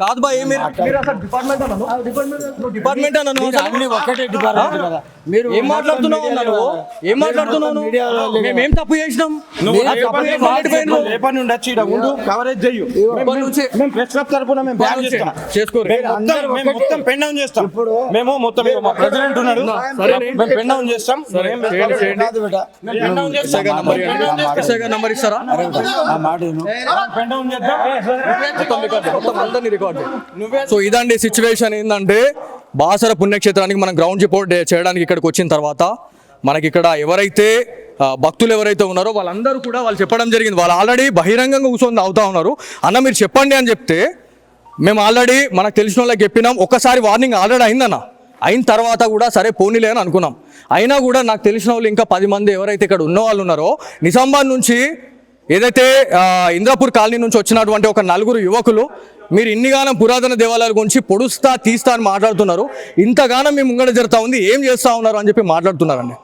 కాదు డిపార్ట్మెంట్ అన్నాను? మీరు అన్ని ఒక్కటే డిపార్ట్మెంట్ కదా. మీరు ఏం మాట్లాడుతున్నావు ఏం మేమేం తప్పు చేసినాం? కవరేజ్ చెయ్యు. మేము ప్రెస్ క్లబ్ తరపున మేము బ్యాన్ నుంచి చేస్తాం. చేసుకోరు మేము మొత్తం పెన్ డౌన్ చేస్తాం. మేము మొత్తం ఇగో మా ప్రెసిడెంట్ ఉన్నాడు. మేము పెన్ డౌన్ చేస్తాం. నంబర్ ఇస్తారా? మాట. పెన్ డౌన్ చేద్దాం. మొత్తం అందరినీ రికార్డు సో ఇదండి సిచ్యువేషన్ ఏంటంటే బాసర పుణ్యక్షేత్రానికి మనం గ్రౌండ్ రిపోర్ట్ చేయడానికి ఇక్కడికి వచ్చిన తర్వాత మనకి ఇక్కడ ఎవరైతే భక్తులు ఎవరైతే ఉన్నారో వాళ్ళందరూ కూడా వాళ్ళు చెప్పడం జరిగింది. వాళ్ళు ఆల్రెడీ బహిరంగంగా కూర్చొని అవుతా ఉన్నారు. అన్న మీరు చెప్పండి అని చెప్తే మేము ఆల్రెడీ మనకు తెలిసిన వాళ్ళకి చెప్పినాం. ఒక్కసారి వార్నింగ్ ఆల్రెడీ అయిందన్న. అయిన తర్వాత కూడా సరే పోనీలే అని అనుకున్నాం. అయినా కూడా నాకు తెలిసిన వాళ్ళు ఇంకా పది మంది ఎవరైతే ఇక్కడ ఉన్న వాళ్ళు ఉన్నారో నిజామాబాద్ నుంచి ఏదైతే ఇంద్రాపూర్ కాలనీ నుంచి వచ్చినటువంటి ఒక నలుగురు యువకులు మీరు ఇన్నిగానం పురాతన దేవాలయాల గురించి పొడుస్తా తీస్తా అని మాట్లాడుతున్నారు. ఇంతగానం మీ ముంగడ జరుగుతూ ఉంది. ఏం చేస్తా ఉన్నారు అని చెప్పి మాట్లాడుతున్నారండి.